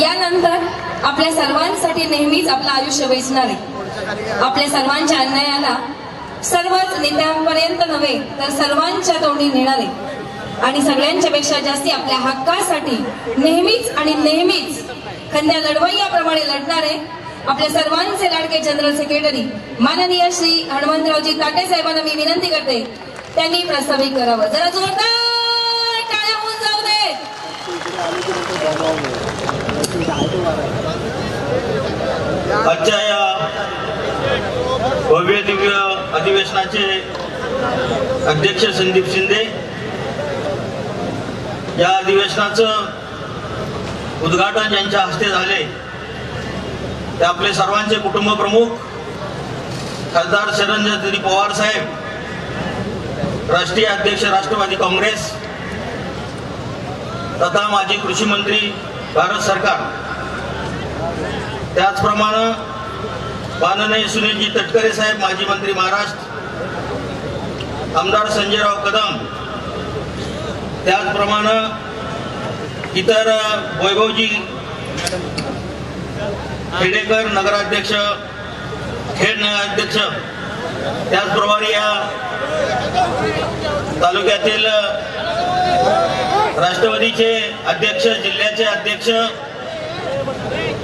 यानंतर आपल्या सर्वांसाठी नेहमीच आपलं आयुष्य वेचणार आहे. आपल्या सर्वांच्या अन्यायाला सर्वच नेत्यांपर्यंत नव्हे तर सर्वांच्या तोंडी नेणारे आणि सगळ्यांच्या पेक्षा जास्ती आपल्या हक्कासाठी नेहमीच आणि नेहमीच कन्या लढवय्याप्रमाणे लढणारे आपल्या सर्वांचे लाडके जनरल सेक्रेटरी माननीय श्री हनुमंतरावजी ताटे साहेबांना मी विनंती करते त्यांनी प्रास्ताविक करावं. जरा जोरदार टाळ्या होऊन जाऊ दे आजच्या या भव्य दिव्य अधिवेशनाचे अध्यक्ष संदीप शिंदे या अधिवेशनाचं उद्घाटन ज्यांच्या हस्ते झाले ते आपले सर्वांचे कुटुंब प्रमुख खासदार शरंजन पवार साहेब राष्ट्रीय अध्यक्ष राष्ट्रवादी काँग्रेस तथा माजी कृषी मंत्री भारत सरकार. त्याचप्रमाणे माननीय सुनीलजी तटकरे साहेब माजी मंत्री महाराष्ट्र आमदार संजयराव कदम त्याचप्रमाणे इतर वैभवजी खेडेकर नगराध्यक्ष खेड नगराध्यक्ष त्याचप्रमाणे या तालुक्यातील राष्ट्रवादीचे अध्यक्ष जिल्ह्याचे अध्यक्ष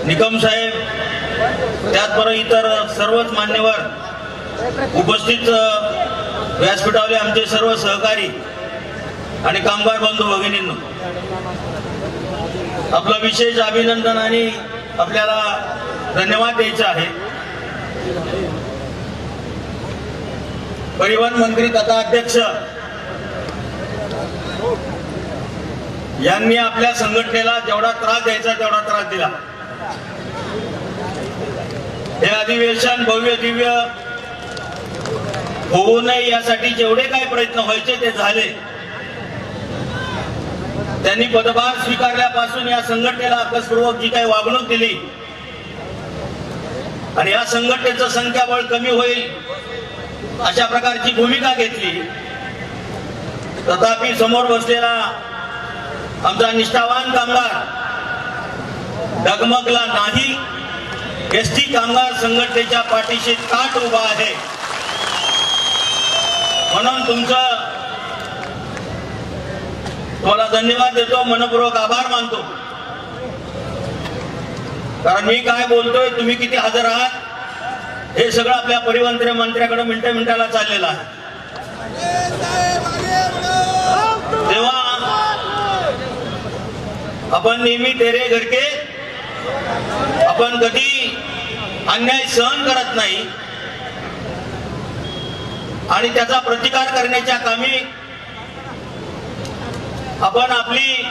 निकम साहेब त्याचबरोबर इतर सर्वच मान्यवर उपस्थित व्यासपीठावले आमचे सर्व सहकारी आणि कामगार बंधू भगिनींनो आपलं विशेष अभिनंदन आणि आपल्याला धन्यवाद द्यायचे आहे. परिवहन मंत्री तथा अध्यक्ष यांनी आपल्या संघटनेला जेवढा त्रास द्यायचा तेवढा त्रास दिला. हे अधिवेशन भव्य दिव्य होऊ नये यासाठी जेवढे काही प्रयत्न व्हायचे ते झाले. त्यांनी पदभार स्वीकारल्यापासून या संघटनेला अभ्यासपूर्वक जी काही वागणूक दिली आणि या संघटनेचं संख्याबळ कमी होईल अशा प्रकारची भूमिका घेतली. तथापि समोर बसलेला आमचा निष्ठावान कामगार डगमगला नाही. एस टी कामगार संघटनेच्या पाठीशी ताट उभा आहे. म्हणून तुमचं तुम्हाला धन्यवाद देतो मनपूर्वक आभार मानतो. कारण मी काय बोलतोय तुम्ही किती हजर आहात हे सगळं आपल्या परिवहन मंत्र्याकडे मिनटं मिनिटाला चाललेलं आहे. आपण नेहमी तेरे घडके आपण कधी अन्याय सहन करत नाही. आणि त्याचा प्रतिकार करण्याच्या कामी आपण आपली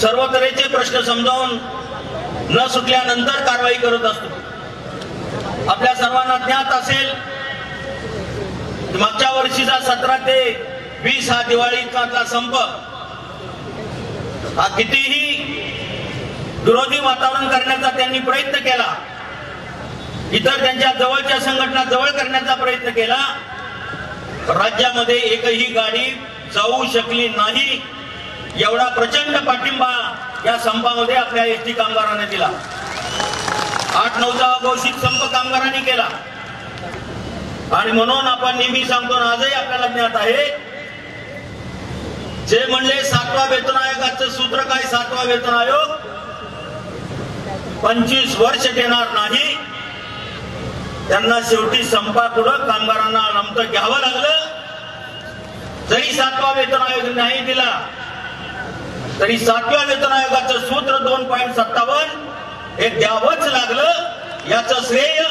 सर्व तऱ्हेचे प्रश्न समजावून न सुटल्यानंतर कारवाई करत असतो. आपल्या सर्वांना ज्ञात असेल मागच्या वर्षीचा सतरा ते वीस हा दिवाळीचा संप हा कितीही विरोधी वातावरण करण्याचा त्यांनी प्रयत्न केला इतर त्यांच्या जवळच्या संघटना जवळ करण्याचा प्रयत्न केला राज्यामध्ये एकही गाडी जाऊ शकली नाही एवढा प्रचंड पाठिंबा या संपामध्ये आपल्या एस टी कामगारांनी दिला. आठ नऊचा घोषित संप कामगारांनी केला. आणि म्हणून आपण नेहमी सांगतो आजही आपल्याला ज्ञात आहे जे म्हणले सातवा वेतन आयोगाचं सूत्र काय सातवा वेतन आयोग पंचवीस वर्ष देणार नाही. त्यांना शेवटी संपापुढं कामगारांना नमतं घ्यावं लागलं. जरी सातवा वेतन आयोग नाही दिला तरी सातव्या वेतन आयोगाचं सूत्र दोन पॉईंट सत्तावन्न हे द्यावंच लागलं. याचं श्रेय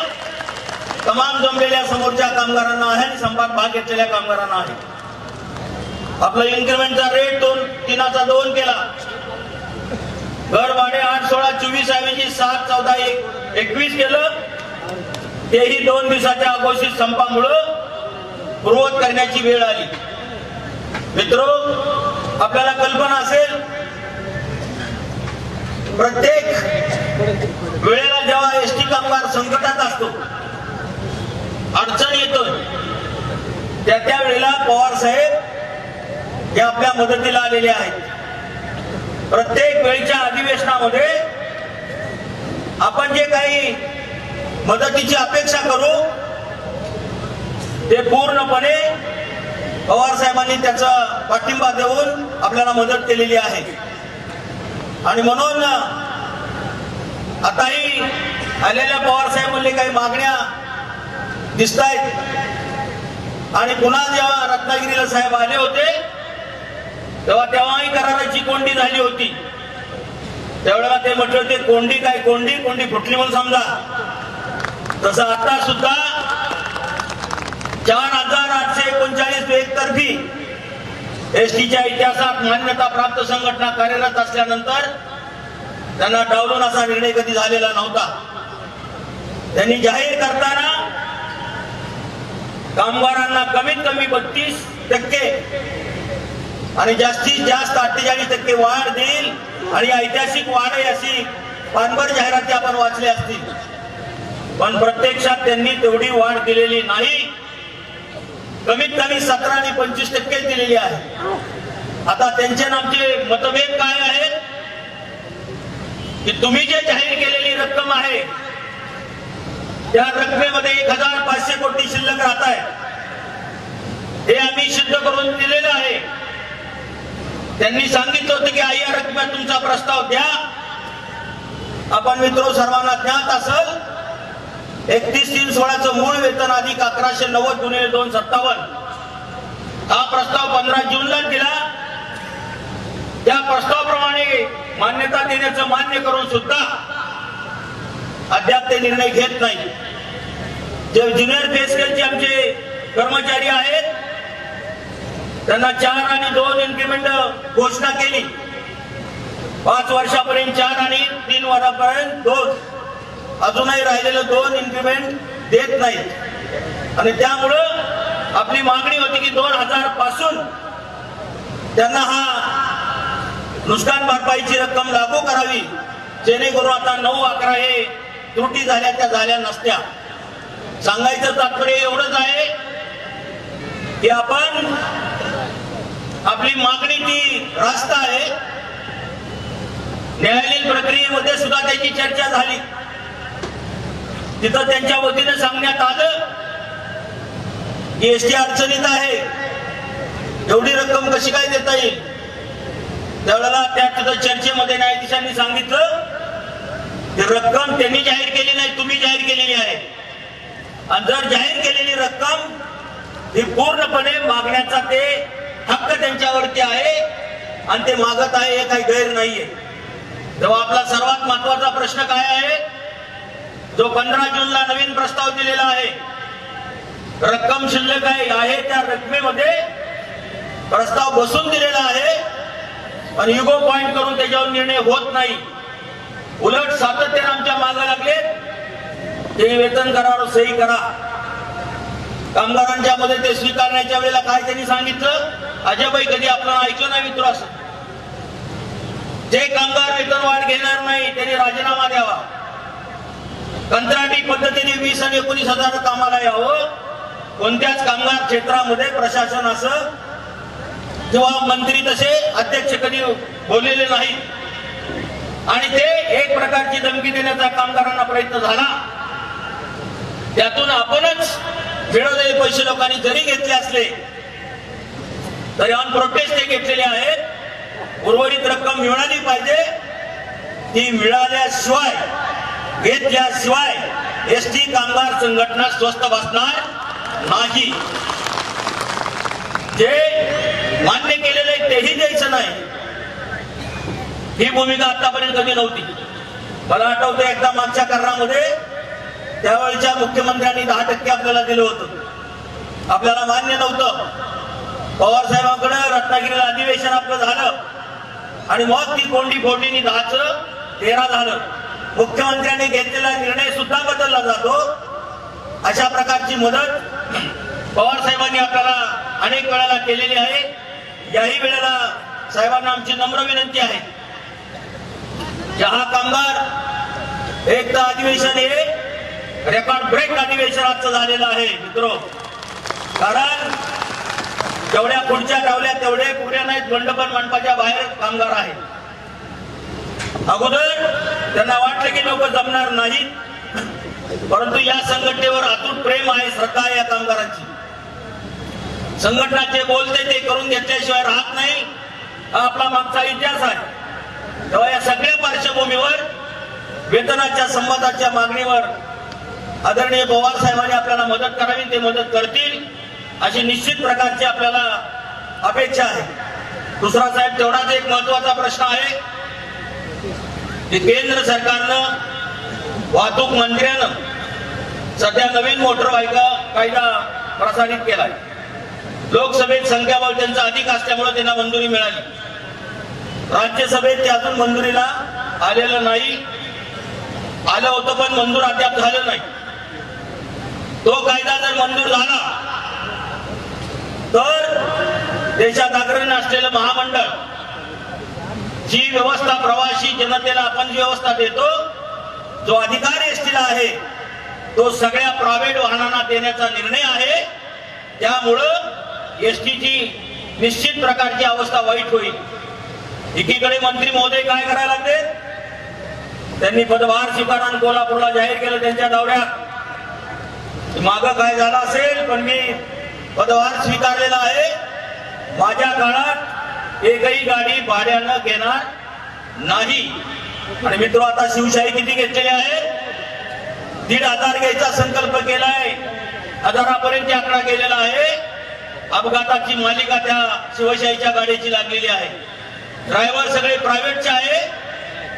तमाम जमलेल्या समोरच्या कामगारांना आहे आणि संपात भाग घेतलेल्या कामगारांना आहे. आपला इन्क्रीमेंटचा रेट दोन तीनाचा दोन केला. घर भाडे आठ सोळा चोवीस ऐवजी सात चौदा एक एकवीस केलं. तेही दोन दिवसाच्या अघोषित संपामुळं पूर्वत करण्याची वेळ आली. मित्र आपल्याला कल्पना असेल प्रत्येक वेळेला जेव्हा एस टी कामगार संकटात असतो अडचण येतो त्या त्या वेळेला पवार साहेब हे आपल्या मदतीला आलेले आहेत. प्रत्येक वेळच्या अधिवेशनामध्ये आपण जे काही मदतीची अपेक्षा करू ते पूर्णपणे पवार साहेबांनी त्याचा पाठिंबा देऊन आपल्याला मदत केलेली आहे. आणि म्हणून आताही आलेल्या पवार साहेब काही मागण्या दिसत आहेत आणि पुन्हा जेव्हा रत्नागिरीला साहेब आले होते तेव्हा तेव्हाही कराराची कोंडी झाली होती. त्यावेळेला ते म्हटलं ते कोंडी काय कोंडी? कोंडी फुटली म्हणून समजा. तसं आता सुद्धा चार हजार आठशे एकोणचाळीस एकतर्फी एस टीच्या इतिहासात मान्यता प्राप्त संघटना कार्यरत असल्यानंतर त्यांना डावलून असा निर्णय कधी झालेला नव्हता. त्यांनी जाहीर करताना कामगारांना कमीत कमी बत्तीस टक्के आणि जास्तीत जास्त अठ्ठेचाळीस टक्के वाढ देईल. आणि ऐतिहासिक वाढ आहे अशी पानभर जाहिराती आपण वाचल्या असतील. पण प्रत्यक्षात त्यांनी तेवढी वाढ दिलेली नाही. कमीत कमी सतरा आणि पंचवीस टक्के दिलेली आहे. आता त्यांचे आमचे मतभेद काय आहेत? की तुम्ही जे जाहीर केलेली रक्कम आहे त्या रकमेमध्ये एक हजार पाचशे कोटी शिल्लक राहत आहे. हे आम्ही सिद्ध करून दिलेलं आहे. त्यांनी सांगितलं होतं की आई या रकमेत तुमचा प्रस्ताव द्या. आपण मित्र सर्वांना ज्ञात असल एकतीस तीन सोळाचं मूळ वेतन अधिक अकराशे नव्वद गुन्हे दोन सत्तावन्न. हा प्रस्ताव पंधरा जूनला दिला. त्या प्रस्तावाप्रमाणे मान्यता देण्याचं मान्य करून सुद्धा अद्याप ते निर्णय घेत नाही. जे ज्युनियर पे स्केलचे आमचे कर्मचारी आहेत त्यांना चार आणि दोन इन्क्रिमेंट घोषणा केली. पाच वर्षापर्यंत चार आणि तीन वर्षापर्यंत दोन. अजूनही राहिलेलं दोन इन्क्रिमेंट देत नाहीत. आणि त्यामुळं आपली मागणी होती की दोन हजारपासून त्यांना हा नुकसान भरपाईची रक्कम लागू करावी. जेणेकरून आता नऊ अकरा हे त्रुटी झाल्या त्या झाल्या नसत्या. सांगायचं तात्पर्य एवढंच आहे की आपण आपली मागणी ती रास्त आहे. न्यायालयीन प्रक्रियेमध्ये सुद्धा त्याची चर्चा झाली. तिथं त्यांच्या वतीने सांगण्यात आलं की एसटी अडचणीत आहे. एवढी रक्कम कशी काय देता येईल? त्यावेळेला त्या तिथं चर्चेमध्ये न्यायाधीशांनी सांगितलं ती रक्कम त्यांनी जाहीर केली नाही तुम्ही जाहीर केलेली आहे. आणि जर जाहीर केलेली रक्कम ही पूर्णपणे मागण्याचा ते हक्क त्यांच्यावरती आहे आणि ते मागत आहे हे काही गैर नाहीये. तेव्हा आपला सर्वात महत्त्वाचा प्रश्न काय आहे? जो पंधरा जूनला नवीन प्रस्ताव दिलेला आहे. रक्कम शिल्लक आहे त्या रकमेमध्ये प्रस्ताव बसून दिलेला आहे पण युगो पॉइंट करून त्याच्यावर निर्णय होत नाही. उलट सातत्याने आमच्या मागे लागले ते वेतन करार सही करा. कामगारांच्या मध्ये ते स्वीकारण्याच्या वेळेला काय त्यांनी सांगितलं? अजयबाई कधी आपण ऐकलं नाही मित्र असं? जे कामगार वेतन वाढ घेणार नाही त्यांनी राजीनामा द्यावा. कंत्राटी पद्धतीने वीस आणि एकोणीस हजार कामाला यावं. कोणत्याच कामगार क्षेत्रामध्ये प्रशासन असं किंवा मंत्री तसे अध्यक्ष कधी बोललेले नाही. आणि ते एक प्रकारची धमकी देण्याचा कामगारांना प्रयत्न झाला. त्यातून आपणच मिळवलेले पैसे लोकांनी जरी घेतले असले तरी ऑन प्रोटेस्ट ते घेतलेले आहेत. उर्वरित रक्कम मिळाली पाहिजे. ती मिळाल्याशिवाय घेतल्याशिवाय एस टी कामगार संघटना स्वस्त बसणार नाही. जे मान्य केलेले तेही द्यायचं नाही. ही भूमिका आतापर्यंत कधी नव्हती. मला आठवतं एकदा मागच्या कारणामध्ये त्यावेळच्या मुख्यमंत्र्यांनी दहा टक्के आपल्याला दिलं होतं. आपल्याला मान्य नव्हतं. पवार साहेबांकडे रत्नागिरीला अधिवेशन आपलं झालं. आणि मग ती कोंडी फोडणी दहाच तेरा झालं. मुख्यमंत्र्यांनी घेतलेला निर्णय सुद्धा बदलला जातो. अशा प्रकारची मदत पवार साहेबांनी आपल्याला अनेक वेळेला केलेली आहे. याही वेळेला साहेबांना आमची नम्र विनंती आहे. हा कामगार एक तर अधिवेशन हे रेकॉर्ड ब्रेक अधिवेशन आजचं झालेलं आहे मित्र. कारण जेवढ्या खुर्च्या ठेवल्या तेवढे पुऱ्या नाहीत मंडपन मंडपाच्या बाहेर कामगार आहेत. अगोदर त्यांना वाटलं की लोक जमणार नाहीत परंतु या संघटनेवर अतूट प्रेम आहे श्रद्धा आहे या कामगारांची. संघटना जे बोलते ते करून घेतल्याशिवाय राहत नाही हा आपला मागचा इतिहास आहे. तेव्हा या सगळ्या पार्श्वभूमीवर वेतनाच्या संवादाच्या मागणीवर आदरणीय पवार साहेबांनी आपल्याला मदत करावी ते मदत करतील अशी निश्चित प्रकारची आपल्याला अपेक्षा आहे. दुसरा साहेब तेवढाच एक महत्त्वाचा प्रश्न आहे की केंद्र सरकारनं वाहतूक मंत्र्यानं सध्या नवीन मोटर वाहिका कायदा प्रसारित केलाय. लोकसभेत संख्याबळ त्यांचा अधिक असल्यामुळे त्यांना मंजुरी मिळाली. राज्यसभेत ते अजून मंजुरीला आलेलं नाही. आलं होतं पण मंजूर अद्याप झालं नाही. तो कायदा जर मंजूर झाला तर देशात अग्रणी असलेलं महामंडळ जी व्यवस्था प्रवासी जनतेला आपण जी व्यवस्था देतो जो अधिकार एसटीला आहे तो सगळ्या प्रायव्हेट वाहनांना देण्याचा निर्णय आहे. त्यामुळं एसटीची निश्चित प्रकारची अवस्था वाईट होईल. एकीकडे मंत्री महोदय काय करायला लागले? त्यांनी पदभार स्वीकारून कोल्हापूरला जाहीर केलं त्यांच्या दौऱ्यात. मागं काय झालं असेल पण मी पदभार स्वीकारलेला आहे. माझ्या काळात एकही गाडी भाड्यानं घेणार नाही. आणि मित्र आता शिवशाही किती घेतलेली आहे? दीड हजार घ्यायचा संकल्प केलाय. हजारापर्यंत आकडा गेलेला आहे. अपघाताची मालिका त्या शिवशाहीच्या गाडीची लागलेली आहे. ड्रायव्हर सगळे प्रायव्हेटचे आहे.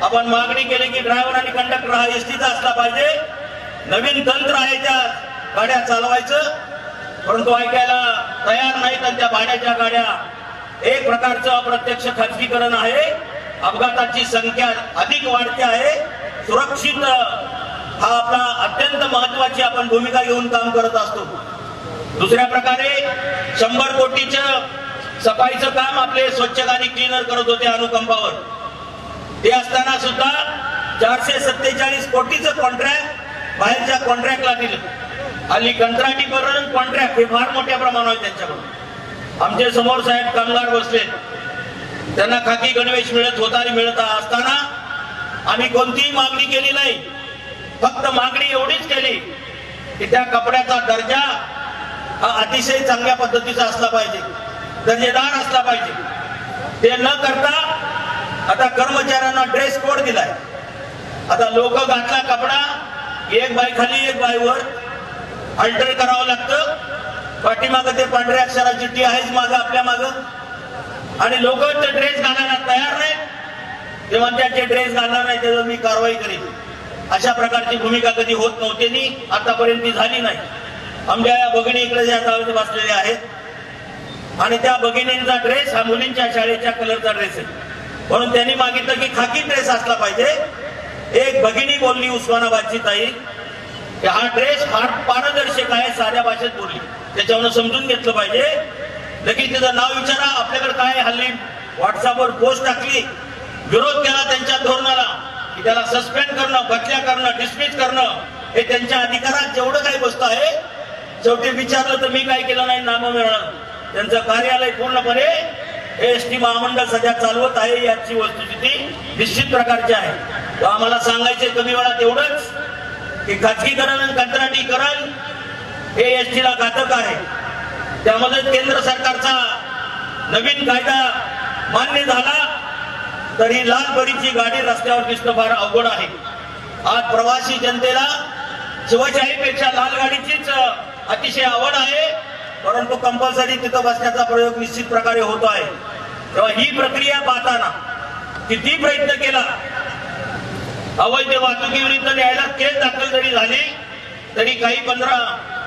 आपण मागणी केली की ड्रायव्हर आणि कंडक्टर हा एसटीचा असला पाहिजे. नवीन तंत्र आहे त्या गाड्या चालवायचं. परंतु ऐकायला तयार नाहीत आणि त्या भाड्याच्या गाड्या. एक प्रकारचं अप्रत्यक्ष खाजगीकरण आहे. अपघाताची संख्या अधिक वाढते आहे. सुरक्षित हा आपला अत्यंत महत्वाची आपण भूमिका घेऊन काम करत असतो. दुसऱ्या प्रकारे शंभर कोटीचं सफाईचं काम आपले स्वच्छता क्लीनर करत होते अनुकंपावर. ते असताना सुद्धा चारशे सत्तेचाळीस कोटीचं कॉन्ट्रॅक्ट बाहेरच्या कॉन्ट्रॅक्टला दिलं. हल्ली कंत्राटीकरण कॉन्ट्रॅक्ट हे फार मोठ्या प्रमाणावर त्यांच्याकडून. आमचे समोर साहेब कामगार बसले त्यांना खाकी गणवेश मिळत होता आणि मिळत असताना आम्ही कोणतीही मागणी केली नाही. फक्त मागणी एवढीच केली की त्या कपड्याचा दर्जा हा अतिशय चांगल्या पद्धतीचा असला पाहिजे. दर्जेदार असला पाहिजे. ते न करता आता कर्मचाऱ्यांना ड्रेस कोड दिलाय. आता लोक घातला कपडा एक बाय खाली एक बाईवर अल्टर करावं लागतं. पाठीमागं ते पांढऱ्या अक्षराची टी आहेच मागं आपल्या मागं. आणि लोक ते ड्रेस घालायला तयार नाहीत. ते म्हणतात जे ड्रेस घालणार नाही त्याचं मी कारवाई करेन. अशा प्रकारची भूमिका कधी होत नव्हती नी आतापर्यंत ती झाली नाही. आमच्या या भगिनी इकडे ज्या जाऊन बसलेल्या आहेत. आणि त्या भगिनींचा ड्रेस हा मुलींच्या शाळेच्या कलरचा ड्रेस आहे. म्हणून त्यांनी मागितलं की खाकी ड्रेस असला पाहिजे. एक भगिनी बोलली उस्मानाबादची ताई हा ड्रेस फार पारदर्शक आहे साध्या भाषेत बोलली. त्याच्यावर समजून घेतलं पाहिजे. लगेच त्याचं नाव विचारा आपल्याकडे काय हल्ली? व्हॉट्सअपवर पोस्ट टाकली. विरोध केला त्यांच्या धोरणाला की त्याला सस्पेंड करणं बदल्या करणं डिसमिस करणं हे त्यांच्या अधिकारात जेवढं काही बसतं आहे शेवटी विचारलं तर मी काय केलं नाही नाम मिळणार त्यांचं कार्यालय पूर्णपणे एस टी महामंडळ सध्या चालवत आहे याची वस्तुस्थिती निश्चित प्रकारची आहे. आम्हाला सांगायचे कमी वेळात एवढंच. की खाजगीकरण आणि कंत्राटीकरण हे एस टीला घातक आहे. त्यामध्ये केंद्र सरकारचा नवीन कायदा मान्य झाला तर ही लाल बडीची गाडी रस्त्यावर दिसणं फार अवघड आहे. आज प्रवासी जनतेला शिवशाहीपेक्षा लाल गाडीचीच अतिशय आवड आहे परंतु कंपल्सरी तिथं बसण्याचा प्रयोग निश्चित प्रकारे होतो आहे. तेव्हा ही प्रक्रिया पाहताना किती प्रयत्न केला अवैध वाहतुकीविरुद्ध न्यायालयात केस दाखल जरी झाली तरी काही पंधरा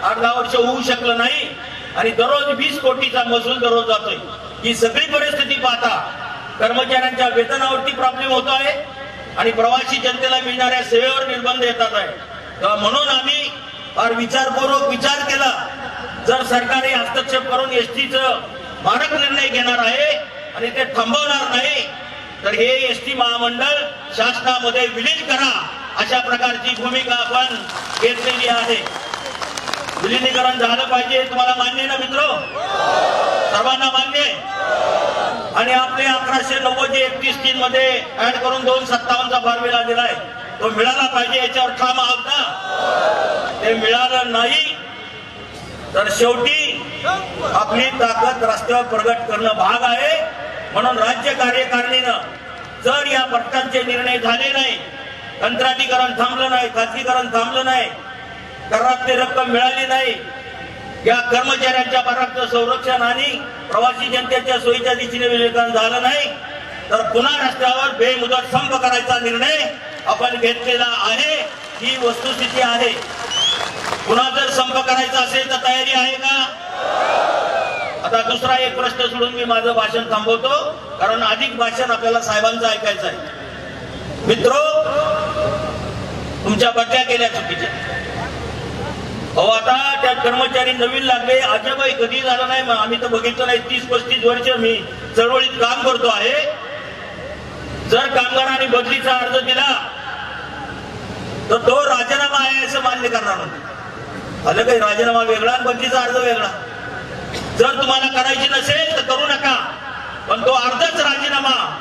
आठ दहा वर्ष होऊ शकलं नाही आणि दररोज वीस कोटीचा महसूल दररोज जातोय. ही सगळी परिस्थिती पाहता कर्मचाऱ्यांच्या वेतनावरती प्रॉब्लेम होतो आहे आणि प्रवासी जनतेला मिळणाऱ्या सेवेवर निर्बंध येतात आहे. तेव्हा म्हणून आम्ही फार विचारपूर्वक विचार केला जर सरकारने हस्तक्षेप करून एसटीचं मारक निर्णय घेणार आहे आणि ते थांबवणार नाही तर हे एस टी महामंडळ शासनामध्ये विलीन करा अशा प्रकारची भूमिका आपण घेतलेली आहे. विलिनीकरण झालं पाहिजे तुम्हाला मान्य आहे ना मित्र? सर्वांना मान्य आहे? आणि आपले अकराशे नव्वद एकतीस तीन मध्ये ऍड करून दोन सत्तावन्नचा फॉर्म्युला दिलाय तो मिळाला पाहिजे याच्यावर ठाम आहोत ना? ते मिळालं नाही तर शेवटी आपली ताकद रस्त्यावर प्रगट करणं भाग आहे. म्हणून राज्य कार्यकारिणीनं जर या पट्ट्यांचे निर्णय झाले नाही कंत्राटीकरण थांबलं नाही खाजगीकरण थांबलं नाही करातली रक्कम मिळाली नाही या कर्मचाऱ्यांच्या पगाराचं संरक्षण आणि प्रवासी जनतेच्या सोयीच्या दिशेने विवेचन झालं नाही तर पुन्हा रस्त्यावर बेमुदत संप करायचा निर्णय आपण घेतलेला आहे. ही वस्तुस्थिती आहे. पुन्हा जर संप करायचा असेल तर तयारी आहे का? आता दुसरा एक प्रश्न सोडून मी माझं भाषण थांबवतो कारण अधिक भाषण आपल्याला साहेबांचं ऐकायचं आहे. मित्र तुमच्या बदल्या केल्या चुकीच्या. अहो आता त्या कर्मचारी नवीन लागले अजबही कधी झालं नाही मग आम्ही तर बघितलं नाही तीस पस्तीस वर्ष मी चळवळीत काम करतो आहे. जर कामगारांनी बदलीचा अर्ज दिला तर तो राजीनामा आहे असं मान्य करणार नाही आलं काही राजीनामा वेगळा आणि बदलीचा अर्ज वेगळा? जर तुम्हाला करायची नसेल तर करू नका. पण तो अर्धच राजीनामा.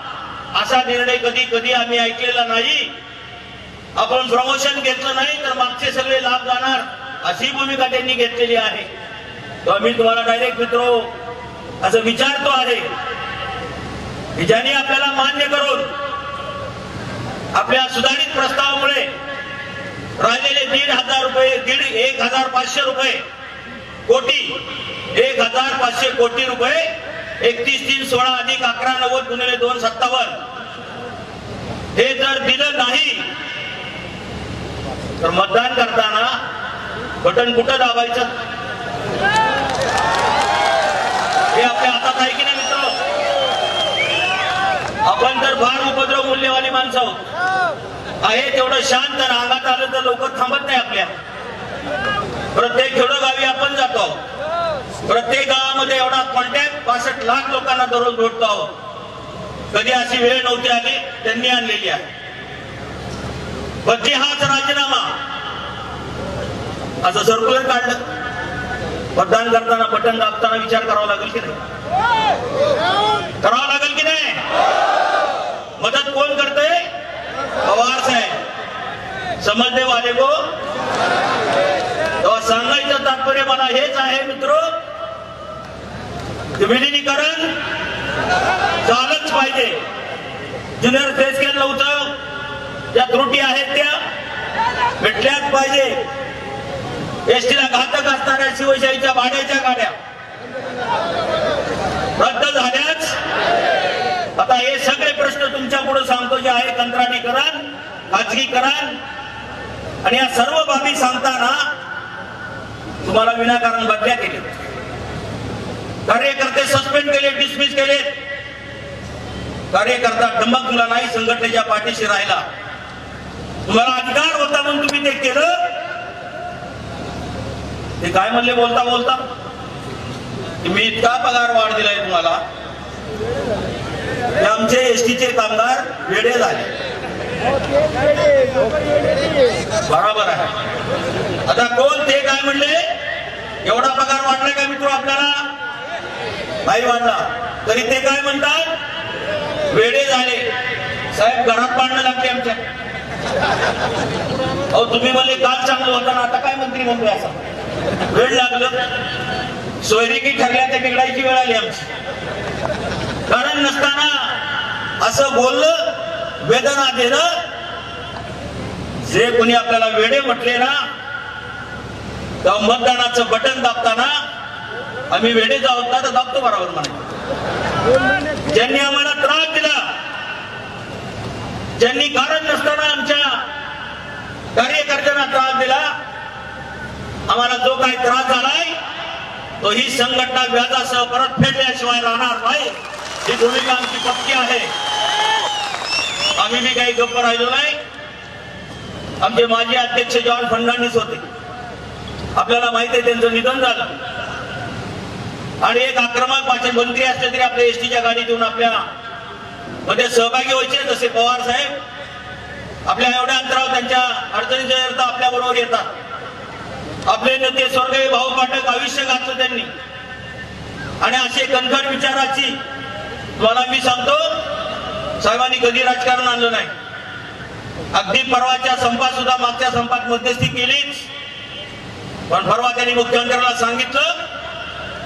असा निर्णय कधी कधी आम्ही ऐकलेला नाही. आपण प्रमोशन घेतलं नाही तर मागचे सगळे लाभ जाणार. अशी भूमिका त्यांनी घेतलेली आहे. तर मी तुम्हाला डायरेक्ट मित्र असं विचारतो आहे. की ज्यांनी आपल्याला मान्य करून आपल्या सुधारित प्रस्तावामुळे राहिलेले दीड हजार रुपये दीड एक हजार पाचशे रुपये कोटी एक हजार पाचशे कोटी रुपये एकतीस तीन सोळा अधिक अकरा नव्वद गुणिले दोन सत्तावन्न. हे जर दिलं नाही तर मतदान करताना बटन कुठं दाबायचं? हे आपल्या हातात आहे की नाही मित्र आपण तर फार उपद्रव मूल्यवानी माणसं आहे तेवढं शांत आणि अंगात आलं तर लवकर थांबत नाही आपल्या. प्रत्येक खेडोगावी आपण जातो. आहोत. प्रत्येक गावामध्ये एवढा कॉन्टॅक्ट पासष्ट लाख लोकांना दररोज भेटतो आहोत. कधी अशी वेळ नव्हती आली त्यांनी आणलेली आहे. बदली हाच राजीनामा. असं सर्क्युलर काढलं. मतदान करताना बटन दाबताना विचार करावा लागेल की नाही? करावा लागेल की नाही? मदत कोण करतंय? पवार साहेब. समजले वाले को? सांगायचं तात्पर्य मला हेच आहे मित्र. विलिनीकरण झालंच पाहिजे. ज्युनियर फेस स्कॅन नव्हतं ज्या त्रुटी आहेत त्या भेटल्याच पाहिजे. एसटीला घातक असणाऱ्या शिवशाहीच्या भाड्याच्या गाड्या रद्द झाल्याच. आता हे सगळे प्रश्न तुमच्यापुढे सांगतो जे आहे कंत्राटीकरण खाजगीकरण आणि या सर्व बाबी सांगताना तुम्हाला विनाकारण बदल्या केले कार्यकर्ते सस्पेंड केले डिसमिस केले. कार्यकर्ता डंबकला नाही संघटनेच्या पाठीशी राहिला. तुम्हाला अधिकार होता म्हणून तुम्ही ते केलं. ते काय म्हणले? बोलता बोलता. मी इतका पगार वाढ दिलाय तुम्हाला. आमचे एसटीचे कामगार वेडे झाले. बरोबर आहे. आता कोण ते काय म्हणले? एवढा पगार वाढलाय का मित्र आपल्याला? नाही वाढला. तरी ते काय म्हणतात? वेडे झाले. साहेब घरात पाडणं लागते आमच्या. अहो तुम्ही म्हणले काल चांगलं होता ना आता काय मंत्री म्हणतोय असं वेळ लागलं. सोयरिकी ठरल्या ते बिघडायची वेळ आली आमची. कारण नसताना असं बोललं वेदना देणं जे कोणी आपल्याला वेडे म्हटले ना तेव्हा मतदानाचं बटन दाबताना आम्ही वेडे जाऊ ना तर दाबतो बरोबर म्हणा. ज्यांनी आम्हाला त्रास दिला ज्यांनी कारण नसताना आमच्या कार्यकर्त्यांना त्रास दिला आम्हाला जो काही त्रास झालाय तो ही संघटना व्याजासह परत फेडल्याशिवाय राहणार नाही. ही भूमिका आमची पक्की आहे. आम्ही बी काही गप्प राहिलो नाही. आमचे माजी अध्यक्ष जॉन फडणवीस होते. आपल्याला माहिती आहे त्यांचं निधन झालं. आणि एक आक्रमक भाषण मंत्री असले तरी आपल्या एसटीच्या गाडी देऊन आपल्या मध्ये सहभागी व्हायचे जसे पवार साहेब. आपल्या एवढ्या अंतरावर त्यांच्या अडचणीच्या अर्थ आपल्या बरोबर येतात. आपले नेते स्वर्गीय भाऊ पाठक आयुष्य घातलं त्यांनी. आणि असे कणखर विचाराची तुम्हाला मी सांगतो साहेबांनी कधी राजकारण आणलं नाही. अगदी परवाच्या संपात सुद्धा मागच्या संपात मध्यस्थी केलीच. पण परवा त्यांनी मुख्यमंत्र्यांना सांगितलं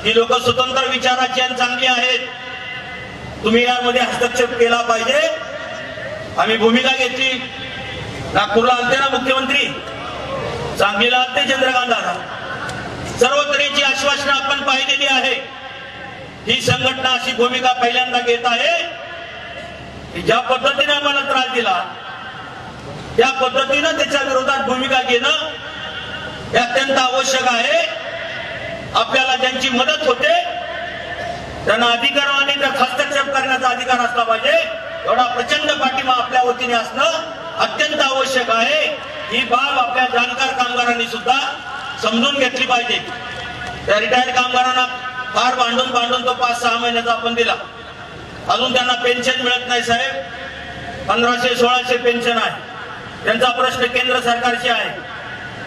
ही लोक स्वतंत्र विचाराची आणि चांगली आहेत. तुम्ही यामध्ये हस्तक्षेप केला पाहिजे. आम्ही भूमिका घेतली. नागपूरला आलते ना मुख्यमंत्री? सांगलीला आलते चंद्रकांतारा सर्व तऱ्हेची आश्वासनं आपण पाहिलेली आहे. ही संघटना अशी भूमिका पहिल्यांदा घेत आहे. ज्या पद्धतीने आम्हाला त्रास दिला त्या पद्धतीनं त्याच्या विरोधात भूमिका घेणं हे अत्यंत आवश्यक आहे. आपल्याला ज्यांची मदत होते त्यांना अधिकाराने त्यात हस्तक्षेप करण्याचा अधिकार असला पाहिजे. एवढा प्रचंड पाठिंबा आपल्या वतीने असणं अत्यंत आवश्यक आहे. ही बाब आपल्या जाणकार कामगारांनी सुद्धा समजून घेतली पाहिजे. त्या रिटायर्ड कामगारांना फार भांडून भांडून तो पाच सहा महिन्याचा आपण दिला. अजून त्यांना पेन्शन मिळत नाही साहेब. पंधराशे सोळाशे पेन्शन आहे. त्यांचा प्रश्न केंद्र सरकारशी आहे.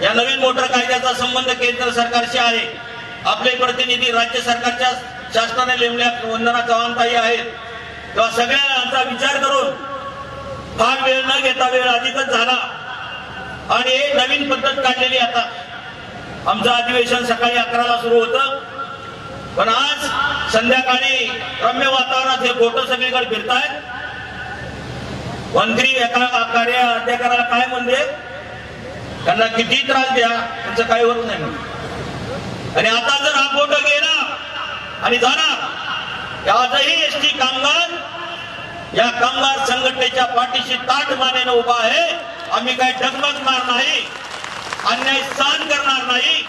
या नवीन मोटर कायद्याचा संबंध केंद्र सरकारशी आहे. आपले प्रतिनिधी राज्य सरकारच्या शासनाने नेमल्या वंदना चव्हाणताई आहेत. तेव्हा सगळ्यांचा विचार करून फार वेळ न घेता वेळ अधिकच झाला. आणि एक नवीन पद्धत काढलेली आता. आमचं अधिवेशन सकाळी अकराला सुरू होतं. पण आज संध्याकाळी रम्य वातावरणात हे फोटो सगळीकडे फिरतायत. मंत्री एका कार्य अध्यक्षाला काय म्हणते? त्यांना किती त्रास द्या त्यांचं काही होत नाही आणि आता जर हा फोटो गेला आणि झाला आजही एस टी कामगार या कामगार संघटनेच्या पाठीशी ताट मानेनं उभा आहे. आम्ही काय मारणार नाही अन्याय सहन करणार नाही.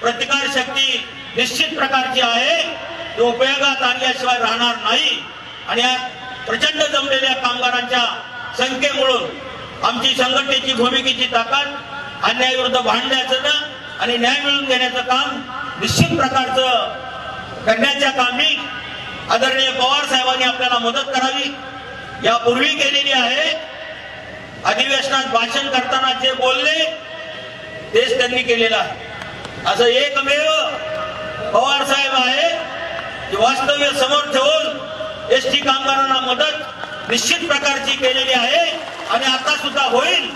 प्रतिकार शक्ती निश्चित प्रकारची आहे. ती उपयोगात आणल्याशिवाय राहणार नाही. आणि या प्रचंड जमलेल्या कामगारांच्या संख्येमुळं आमची संघटनेची भूमिकेची ताकद अन्यायाविरुद्ध भांडण्याचं ना आणि न्याय मिळवून देण्याचं काम निश्चित प्रकारचं करण्याच्या कामी आदरणीय पवार साहेबांनी आपल्याला मदत करावी. यापूर्वी केलेली आहे. अधिवेशनात भाषण करताना जे बोलले तेच त्यांनी केलेलं आहे. असं एकमेव पवार साहेब आहे की वास्तव्य समोर ठेवून एस टी कामगारांना मदत निश्चित प्रकारची केलेली आहे आणि आता सुद्धा होईल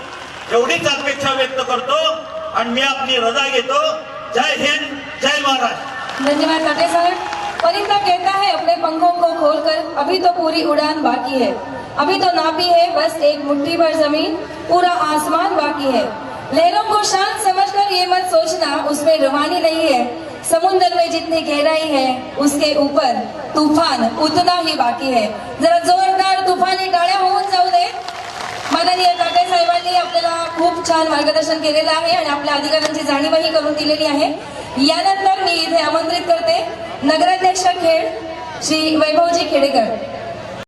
एवढीच अपेक्षा व्यक्त करतो आणि मी आपली रजा घेतो. जय हिंद जय महाराज धन्यवाद टाटे साहेब. परिता कहता है अपने पंखों को खोलकर अभी तो पूरी उड़ान बाकी है। अभी तो नापी है बस एक मुट्ठी भर जमीन पूरा आसमान बाकी है। लहरों को शांत समझकर ये मत सोचना उसमें रवानी नहीं है। समुद्र में जितनी गहराई है उसके ऊपर तूफान उतना ही बाकी है। जरा जोरदार तुफानी टाळ्या होऊन जाऊ दे। माननीय ताटे साहेबांनी आपल्याला खूप छान मार्गदर्शन केलेलं आहे आणि आपल्या अधिकाऱ्यांची जाणीवही करून दिलेली आहे. यानंतर मी इथे आमंत्रित करते नगराध्यक्ष खेड श्री वैभवजी खेडेकर.